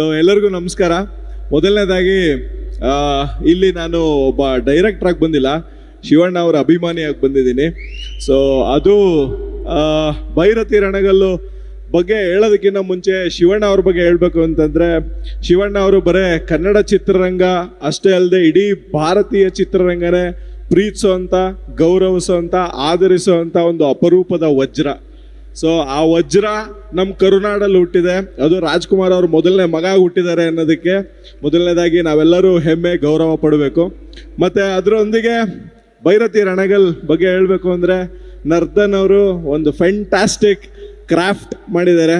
ಎಲ್ಲರಿಗೂ ನಮಸ್ಕಾರ. ಮೊದಲನೇದಾಗಿ ಇಲ್ಲಿ ನಾನು ಒಬ್ಬ ಡೈರೆಕ್ಟರ್ ಆಗಿ ಬಂದಿಲ್ಲ. ಶಿವಣ್ಣ ಅವರ ಅಭಿಮಾನಿಯಾಗಿ ಬಂದಿದ್ದೀನಿ. ಸೊ ಅದು ಭೈರತಿ ರಣಗಲ್ಲು ಬಗ್ಗೆ ಹೇಳೋದಕ್ಕಿಂತ ಮುಂಚೆ ಶಿವಣ್ಣ ಅವ್ರ ಬಗ್ಗೆ ಹೇಳಬೇಕು ಅಂತಂದರೆ, ಶಿವಣ್ಣ ಅವರು ಬರೇ ಕನ್ನಡ ಚಿತ್ರರಂಗ, ಅಷ್ಟೇ ಅಲ್ಲದೆ ಇಡೀ ಭಾರತೀಯ ಚಿತ್ರರಂಗನೇ ಪ್ರೀತಿಸುವಂಥ ಗೌರವಿಸುವಂಥ ಆದರಿಸುವಂಥ ಒಂದು ಅಪರೂಪದ ವಜ್ರ. ಸೊ ಆ ವಜ್ರ ನಮ್ಮ ಕರುನಾಡಲ್ಲಿ ಹುಟ್ಟಿದೆ. ಅದು ರಾಜ್ಕುಮಾರ್ ಅವರು ಮೊದಲನೇ ಮಗ ಹುಟ್ಟಿದ್ದಾರೆ ಅನ್ನೋದಕ್ಕೆ ಮೊದಲನೇದಾಗಿ ನಾವೆಲ್ಲರೂ ಹೆಮ್ಮೆ, ಗೌರವ ಪಡಬೇಕು. ಮತ್ತು ಅದರೊಂದಿಗೆ ಭೈರತಿ ರಣಗಲ್ ಬಗ್ಗೆ ಹೇಳಬೇಕು ಅಂದರೆ ನರ್ದನ್ ಅವರು ಒಂದು ಫ್ಯಾಂಟಾಸ್ಟಿಕ್ ಕ್ರಾಫ್ಟ್ ಮಾಡಿದ್ದಾರೆ.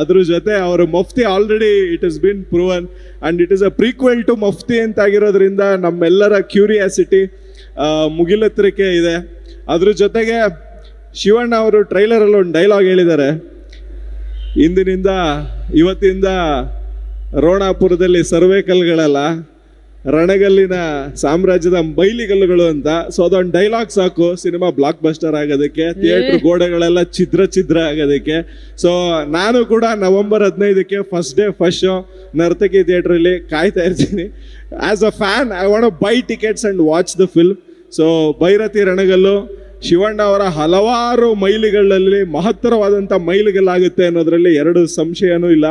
ಅದ್ರ ಜೊತೆ ಅವರು Mufti already it is been proven and it is a prequel to Mufti ಅಂತ ಆಗಿರೋದ್ರಿಂದ ನಮ್ಮೆಲ್ಲರ ಕ್ಯೂರಿಯಾಸಿಟಿ ಮುಗಿಲತ್ರಿಕೆ ಇದೆ. ಅದ್ರ ಜೊತೆಗೆ ಶಿವಣ್ಣ ಅವರು ಟ್ರೈಲರಲ್ಲಿ ಒಂದು ಡೈಲಾಗ್ ಹೇಳಿದ್ದಾರೆ. ಇಂದಿನಿಂದ ಇವತ್ತಿಂದ ರೋಣಾಪುರದಲ್ಲಿ ಸರ್ವೇಕಲ್ಗಳಲ್ಲ ರಣಗಲ್ಲಿನ ಸಾಮ್ರಾಜ್ಯದ ಬೈಲಿಗಲ್ಲುಗಳು ಅಂತ. ಸೊ ಅದೊಂದು ಡೈಲಾಗ್ ಸಾಕು. ಸಿನಿಮಾ ಬ್ಲಾಕ್ ಬಸ್ಟರ್ ಆಗೋದಕ್ಕೆ ಥಿಯೇಟರ್ ಗೋಡೆಗಳೆಲ್ಲ ಛಿದ್ರ ಛಿದ್ರ ಆಗೋದಕ್ಕೆ. ಸೊ ನಾನು ಕೂಡ ನವೆಂಬರ್ ಹದಿನೈದಕ್ಕೆ first day first show Nartaki ಥಿಯೇಟ್ರಲ್ಲಿ ಕಾಯ್ತಾ ಇರ್ತೀನಿ. As a fan I want buy tickets and watch the film so Bhairathi Ranagal Shivanna ಅವರ ಹಲವಾರು ಮೈಲಿಗಳಲ್ಲಿ ಮಹತ್ತರವಾದಂಥ ಮೈಲಿಗಳಾಗುತ್ತೆ ಅನ್ನೋದರಲ್ಲಿ ಎರಡು ಸಂಶಯನೂ ಇಲ್ಲ.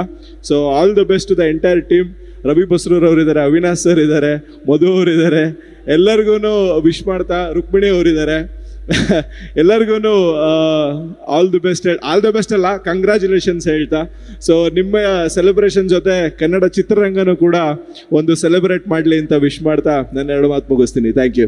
So all the best the entire team Ravi Basrur ಅವರಿದ್ದಾರೆ, ಅವಿನಾಶ್ ಸರ್ ಇದ್ದಾರೆ, ಮಧು ಅವರಿದ್ದಾರೆ. ಎಲ್ಲರಿಗೂ ವಿಶ್ ಮಾಡ್ತಾ ರುಕ್ಮಿಣಿ ಅವರಿದ್ದಾರೆ. ಎಲ್ಲರಿಗೂ all the best all the best ಅಲ್ಲ ಕಂಗ್ರ್ಯಾಚುಲೇಷನ್ಸ್ ಹೇಳ್ತಾ. ಸೊ ನಿಮ್ಮ ಸೆಲೆಬ್ರೇಷನ್ ಜೊತೆ ಕನ್ನಡ ಚಿತ್ರರಂಗನೂ ಕೂಡ ಒಂದು ಸೆಲೆಬ್ರೇಟ್ ಮಾಡಲಿ ಅಂತ ವಿಶ್ ಮಾಡ್ತಾ. ನನ್ನ ಎರಡು ಮಾತು ಮುಗಿಸ್ತೀನಿ. Thank you